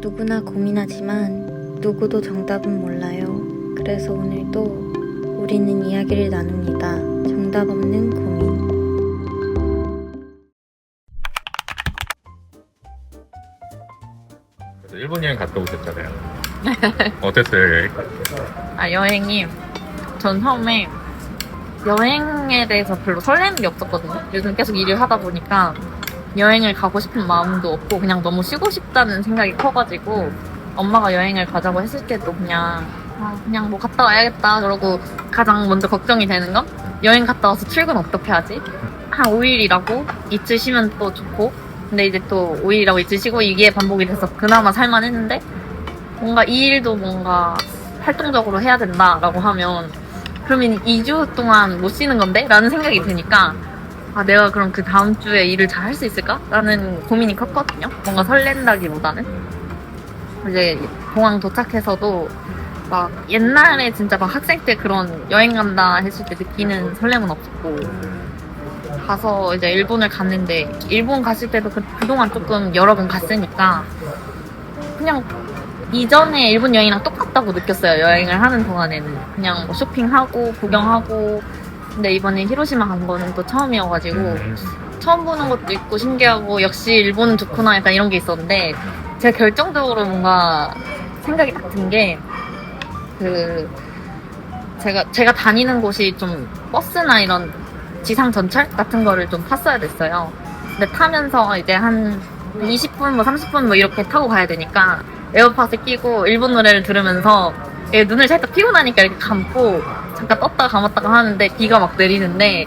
누구나 고민하지만 누구도 정답은 몰라요. 그래서 오늘도 우리는 이야기를 나눕니다. 정답 없는 고민. 일본 여행 갔다 오셨잖아요. 어땠어요 여행? 아, 여행이 전 처음에 여행에 대해서 별로 설레는 게 없었거든요. 요즘 계속 일을 하다 보니까 여행을 가고 싶은 마음도 없고 그냥 너무 쉬고 싶다는 생각이 커가지고 엄마가 여행을 가자고 했을 때도 그냥 아, 그냥 뭐 갔다 와야겠다 그러고 가장 먼저 걱정이 되는 건 여행 갔다 와서 출근 어떻게 하지? 한 5일이라고 이틀 쉬면 또 좋고 근데 이제 또 5일이라고 이틀 쉬고 이게 반복이 돼서 그나마 살만했는데 뭔가 이 일도 뭔가 활동적으로 해야 된다라고 하면 그러면 2주 동안 못 쉬는 건데? 라는 생각이 드니까 아 내가 그럼 그 다음 주에 일을 잘 할 수 있을까? 라는 고민이 컸거든요 뭔가 설렌다기보다는 이제 공항 도착해서도 막 옛날에 진짜 막 학생 때 그런 여행 간다 했을 때 느끼는 설렘은 없었고 가서 이제 일본을 갔는데 일본 갔을 때도 그, 그동안 조금 여러 번 갔으니까 그냥 이전에 일본 여행이랑 똑같다고 느꼈어요. 여행을 하는 동안에는 그냥 뭐 쇼핑하고 구경하고 근데 이번에 히로시마 간 거는 또 처음이어가지고 처음 보는 것도 있고 신기하고 역시 일본은 좋구나 약간 이런 게 있었는데 제가 결정적으로 뭔가 생각이 딱 든 게 그 제가 제가 다니는 곳이 좀 버스나 이런 지상 전철 같은 거를 좀 탔어야 됐어요. 근데 타면서 이제 한 20분 뭐 30분 뭐 이렇게 타고 가야 되니까 에어팟을 끼고 일본 노래를 들으면서 예, 눈을 살짝 피고 나니까 이렇게 감고 잠깐 떴다가 감았다가 하는데 비가 막 내리는데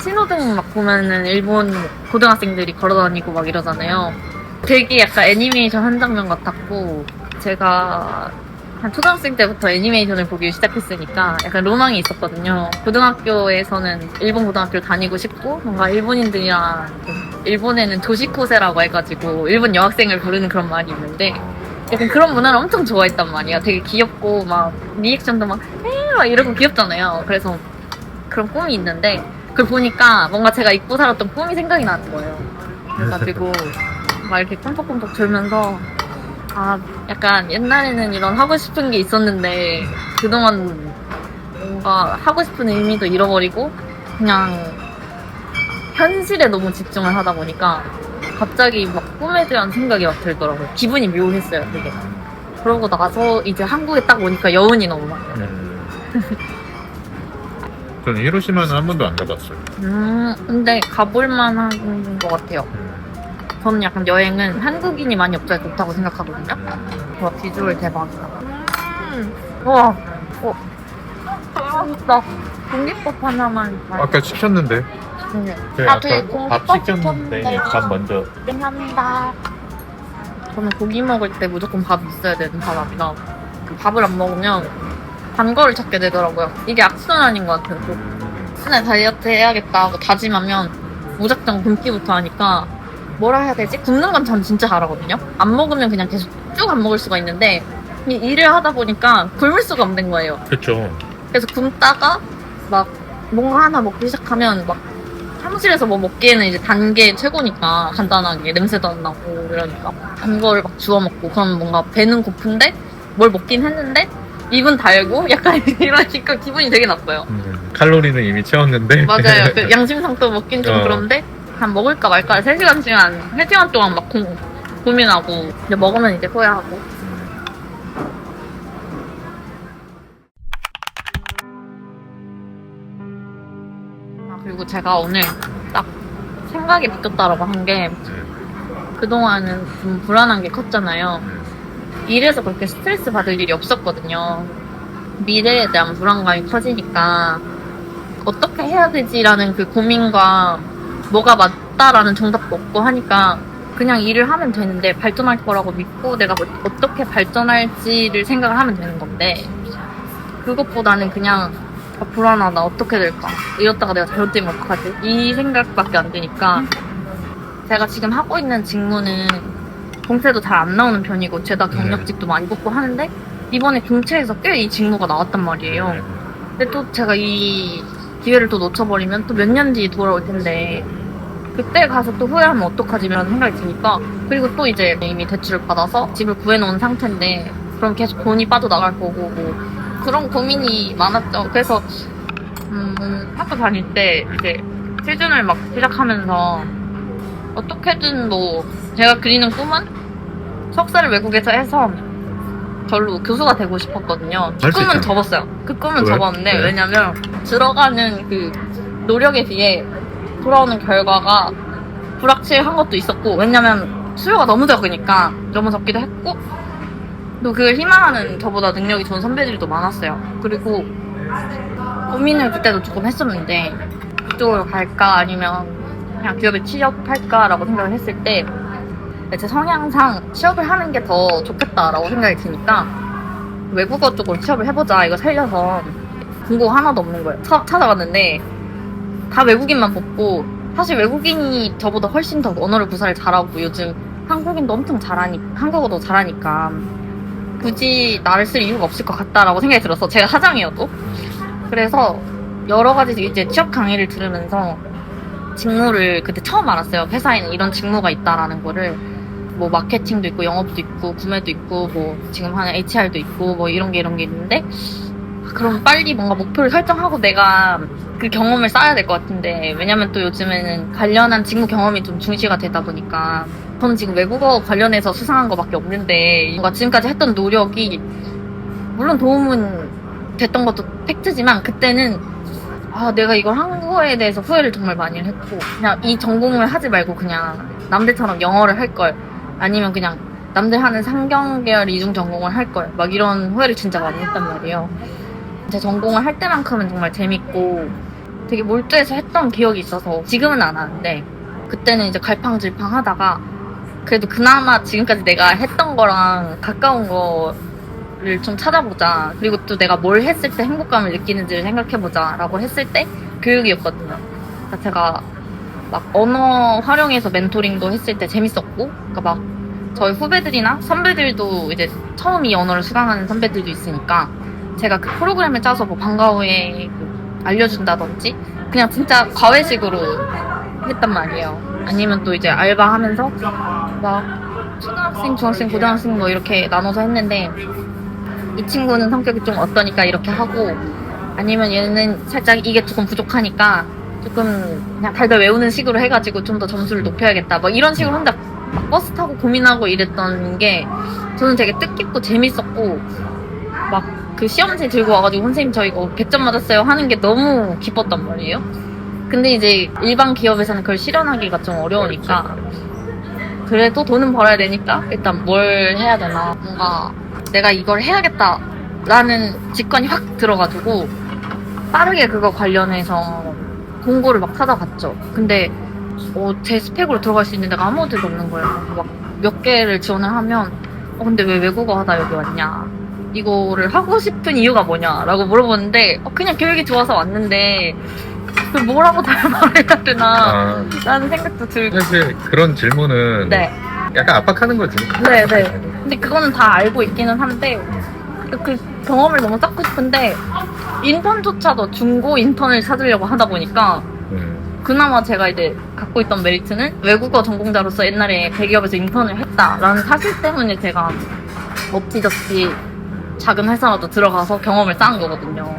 신호등 막 보면은 일본 고등학생들이 걸어다니고 막 이러잖아요. 되게 약간 애니메이션 한 장면 같았고 제가 한 초등학생 때부터 애니메이션을 보기 시작했으니까 약간 로망이 있었거든요. 고등학교에서는 일본 고등학교를 다니고 싶고 뭔가 일본인들이랑 좀 일본에는 도시코세라고 해가지고 일본 여학생을 부르는 그런 말이 있는데 약간 그런 문화를 엄청 좋아했단 말이야. 되게 귀엽고 막 리액션도 막 에이 막 이러고 귀엽잖아요. 그래서 그런 꿈이 있는데 그걸 보니까 뭔가 제가 잊고 살았던 꿈이 생각이 나는 거예요. 그래가지고 막 이렇게 꿈뻑꿈뻑 졸면서 아 약간 옛날에는 이런 하고 싶은 게 있었는데 그동안 뭔가 하고 싶은 의미도 잃어버리고 그냥 현실에 너무 집중을 하다 보니까 갑자기 막 꿈에 대한 생각이 막 들더라고요. 기분이 묘했어요, 되게. 그러고 나서 이제 한국에 딱 오니까 여운이 너무 많아요. 음. 저는 히로시마는 한 번도 안 가봤어요. 음, 근데 가볼만 한 것 같아요. 저는 약간 여행은 한국인이 많이 없어야 좋다고 생각하거든요. 와, 비주얼 대박이다. 음, 와, 어, 아, 맛있다. 공깃밥 하나만. 아까 시켰는데. 네. 네, 아, 되게 공깃밥 밥 시켰는데. 밥 먼저. 감사합니다. 저는 고기 먹을 때 무조건 밥이 있어야 되는 사람이라 그 밥을 안 먹으면 단 거를 찾게 되더라고요. 이게 악순환인 것 같아요. 또 순에 다이어트 해야겠다 하고 다짐하면 무작정 굶기부터 하니까 뭐라 해야 되지? 굶는 건 전 진짜 잘하거든요. 안 먹으면 그냥 계속 쭉 안 먹을 수가 있는데 이 일을 하다 보니까 굶을 수가 없는 거예요. 그렇죠. 그래서 굶다가 막 뭔가 하나 먹기 시작하면 막 사무실에서 뭐 먹기에는 이제 단 게 최고니까 간단하게 냄새도 안 나고 이러니까 단 거를 막 주워 먹고 그럼 뭔가 배는 고픈데 뭘 먹긴 했는데 입은 달고 약간 이러니까 기분이 되게 나빠요. 음, 칼로리는 이미 채웠는데. 맞아요. 그 양심상도 먹긴 좀 어. 그런데 한 먹을까 말까 3시간쯤 3시간 동안 막 고, 고민하고 근데 먹으면 이제 후회하고 아, 그리고 제가 오늘 딱 생각이 바뀌었다라고 한 게 그동안은 좀 불안한 게 컸잖아요. 일에서 그렇게 스트레스 받을 일이 없었거든요. 미래에 대한 불안감이 커지니까 어떻게 해야 되지라는 그 고민과 뭐가 맞다라는 정답도 없고 하니까 그냥 일을 하면 되는데 발전할 거라고 믿고 내가 뭐 어떻게 발전할지를 생각을 하면 되는 건데 그것보다는 그냥 아, 불안하다. 어떻게 될까? 이렇다가 내가 잘못되면 어떡하지? 이 생각밖에 안 드니까 제가 지금 하고 있는 직무는 공채도 잘 안 나오는 편이고 죄다 경력직도 많이 뽑고 하는데 이번에 경채에서 꽤 이 직무가 나왔단 말이에요 네. 근데 또 제가 이 기회를 또 놓쳐버리면 또 몇 년 뒤에 돌아올 텐데 그때 가서 또 후회하면 어떡하지 이런 생각이 드니까 그리고 또 이제 이미 대출을 받아서 집을 구해놓은 상태인데 그럼 계속 돈이 빠져나갈 거고 뭐 그런 고민이 많았죠. 그래서 음, 학교 다닐 때 이제 시즌을 막 시작하면서 어떻게든 뭐 제가 그리는 꿈은 석사를 외국에서 해서 별로 교수가 되고 싶었거든요. 그 할수 꿈은 있잖아. 접었어요. 그 꿈은 왜? 접었는데 왜? 왜냐면 들어가는 그 노력에 비해 돌아오는 결과가 불확실한 것도 있었고 왜냐면 수요가 너무 적으니까 너무 적기도 했고 또 그걸 희망하는 저보다 능력이 좋은 선배들도 많았어요. 그리고 고민을 그때도 조금 했었는데 그쪽으로 갈까 아니면 그냥 기업에 취업할까라고 생각을 했을 때 제 성향상 취업을 하는 게 더 좋겠다라고 생각이 드니까 외국어 쪽으로 취업을 해보자 이거 살려서 공고 하나도 없는 거예요. 차- 찾아봤는데 다 외국인만 뽑고 사실 외국인이 저보다 훨씬 더 언어를 구사를 잘하고 요즘 한국인도 엄청 잘하니 한국어도 잘하니까 굳이 나를 쓸 이유가 없을 것 같다라고 생각이 들어서 제가 사장이어도 그래서 여러 가지 이제 취업 강의를 들으면서 직무를 그때 처음 알았어요. 회사에는 이런 직무가 있다라는 거를 뭐 마케팅도 있고 영업도 있고 구매도 있고 뭐 지금 하는 HR도 있고 뭐 이런 게 이런 게 있는데 아, 그럼 빨리 뭔가 목표를 설정하고 내가 그 경험을 쌓아야 될 것 같은데 왜냐면 또 요즘에는 관련한 직무 경험이 좀 중시가 되다 보니까 저는 지금 외국어 관련해서 수상한 거밖에 없는데 뭔가 지금까지 했던 노력이 물론 도움은 됐던 것도 팩트지만 그때는 아 내가 이걸 한 거에 대해서 후회를 정말 많이 했고 그냥 이 전공을 하지 말고 그냥 남들처럼 영어를 할 걸 아니면 그냥 남들 하는 상경 계열 이중 전공을 할 걸 막 이런 후회를 진짜 많이 했단 말이에요. 제 전공을 할 때만큼은 정말 재밌고 되게 몰두해서 했던 기억이 있어서 지금은 안 하는데 그때는 이제 갈팡질팡 하다가 그래도 그나마 지금까지 내가 했던 거랑 가까운 거 를좀 찾아보자. 그리고 또 내가 뭘 했을 때 행복감을 느끼는지를 생각해보자. 라고 했을 때 교육이었거든요. 그러니까 제가 막 언어 활용해서 멘토링도 했을 때 재밌었고, 그러니까 막 저희 후배들이나 선배들도 이제 처음 이 언어를 수강하는 선배들도 있으니까 제가 그 프로그램을 짜서 뭐 방과 후에 그 알려준다든지 그냥 진짜 과외식으로 했단 말이에요. 아니면 또 이제 알바하면서 막 초등학생, 중학생, 고등학생 뭐 이렇게 나눠서 했는데 이 친구는 성격이 좀 어떠니까 이렇게 하고 아니면 얘는 살짝 이게 조금 부족하니까 조금 그냥 달달 외우는 식으로 해가지고 좀 더 점수를 높여야겠다. 뭐 이런 식으로 혼자 막 버스 타고 고민하고 이랬던 게 저는 되게 뜻깊고 재밌었고 막 그 시험지 들고 와가지고 선생님 저 이거 100점 맞았어요 하는 게 너무 기뻤단 말이에요. 근데 이제 일반 기업에서는 그걸 실현하기가 좀 어려우니까 그래도 돈은 벌어야 되니까 일단 뭘 해야 되나 뭔가 내가 이걸 해야겠다라는 직관이 확 들어가지고 빠르게 그거 관련해서 공고를 막 찾아봤죠. 근데 어, 제 스펙으로 들어갈 수 있는 데가 아무 데도 없는 거예요. 막 몇 개를 지원을 하면 어, 근데 왜 외국어 하다 여기 왔냐? 이거를 하고 싶은 이유가 뭐냐라고 물어보는데 어, 그냥 교육이 좋아서 왔는데 그 뭐라고 잘 말해야 되나 아, 라는 생각도 들고 사실 그런 질문은 네. 약간 압박하는 거지. 네, 네. 근데 그거는 다 알고 있기는 한데 그, 그 경험을 너무 쌓고 싶은데 인턴조차도 중고 인턴을 찾으려고 하다 보니까 음, 그나마 제가 이제 갖고 있던 메리트는 외국어 전공자로서 옛날에 대기업에서 인턴을 했다라는 사실 때문에 제가 없지저지 작은 회사라도 들어가서 경험을 쌓은 거거든요.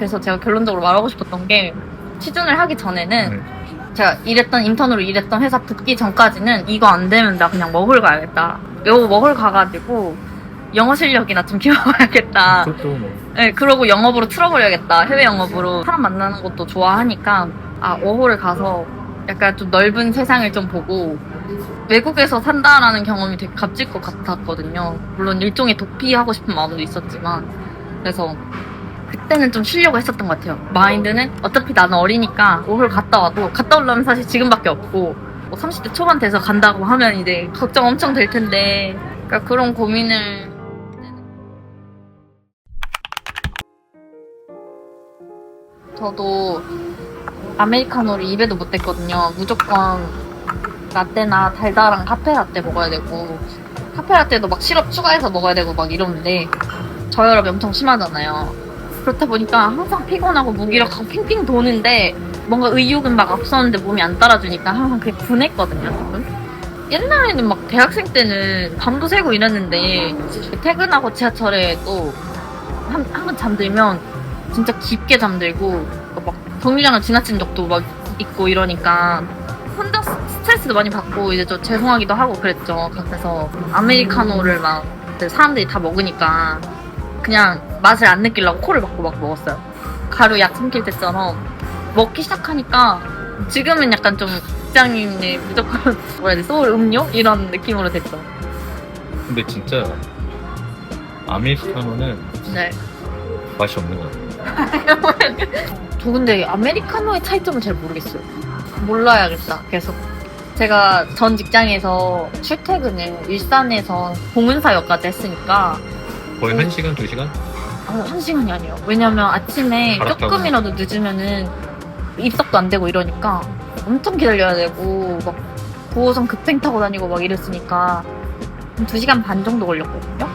그래서 제가 결론적으로 말하고 싶었던 게 취준을 하기 전에는 음. 제가 일했던 인턴으로 일했던 회사 붙기 전까지는 이거 안 되면 나 그냥 먹을 가야겠다. 요 먹을 가가지고 영어 실력이나 좀 키워야겠다. 그것도 뭐. 네, 그러고 영업으로 틀어버려야겠다. 해외 영업으로 사람 만나는 것도 좋아하니까 아 워홀을 가서 약간 좀 넓은 세상을 좀 보고 외국에서 산다라는 경험이 되게 값질 것 같았거든요. 물론 일종의 도피하고 싶은 마음도 있었지만 그래서 그때는 좀 쉬려고 했었던 것 같아요. 마인드는 어차피 나는 어리니까 워홀 갔다 와도 갔다 오려면 사실 지금밖에 없고 뭐 30대 초반 돼서 간다고 하면 이제 걱정 엄청 될 텐데 그러니까 그런 고민을 저도 아메리카노를 입에도 못 댔거든요. 무조건 라떼나 달달한 카페 라떼 먹어야 되고 카페 라떼도 막 시럽 추가해서 먹어야 되고 막 이러는데 저혈압이 엄청 심하잖아요. 그렇다 보니까 항상 피곤하고 무기력하고 핑핑 도는데 뭔가 의욕은 막 앞서는데 몸이 안 따라주니까 항상 그게 분했거든요, 조금. 옛날에는 막 대학생 때는 밤도 새고 이랬는데 퇴근하고 지하철에 또 한 한번 잠들면 진짜 깊게 잠들고 막 정류장을 지나친 적도 막 있고 이러니까 혼자 스- 스트레스도 많이 받고 이제 좀 죄송하기도 하고 그랬죠. 그래서 아메리카노를 막 사람들이 다 먹으니까 그냥 맛을 안 느끼려고 코를 막고 막 먹었어요. 가루 약 삼킬 때처럼 먹기 시작하니까 지금은 약간 좀 직장인의 무조건 뭐라 해야 돼 소울 음료 이런 느낌으로 됐죠. 근데 진짜 아메리카노는 네. 맛이 없는 것 같아요. 저 근데 아메리카노의 차이점을 잘 모르겠어요. 몰라야겠다. 계속. 제가 전 직장에서 출퇴근을 일산에서 공은사역까지 했으니까 거의 음. 한 시간, 두 시간? 아, 한 시간이 아니에요. 왜냐면 아침에 알았다고. 조금이라도 늦으면은 입석도 안 되고 이러니까 엄청 기다려야 되고 막 9호선 급행 타고 다니고 막 이랬으니까 한 2시간 반 정도 걸렸거든요.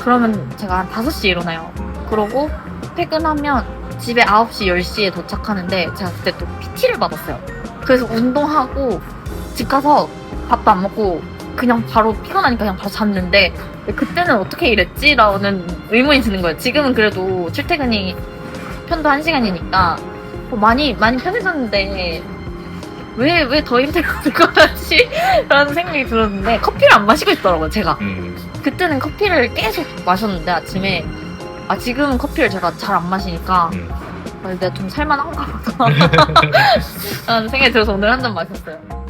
그러면 제가 한 5시에 일어나요. 그러고 퇴근하면 집에 9시, 10시에 도착하는데 제가 그때 또 PT를 받았어요. 그래서 운동하고 집 가서 밥도 안 먹고 그냥 바로 피곤하니까 그냥 바로 잤는데 그때는 어떻게 이랬지? 라는 의문이 드는 거예요. 지금은 그래도 출퇴근이 편도 한 시간이니까 어, 많이 많이 편해졌는데 왜 왜 더 힘들었을 것 같지? 라는 생각이 들었는데 커피를 안 마시고 있더라고요. 제가 음, 그때는 커피를 계속 마셨는데 아침에 아 지금은 커피를 제가 잘 안 마시니까 음. 아, 내가 좀 살만한가 보다 라는 생각이 들어서 오늘 한 잔 마셨어요.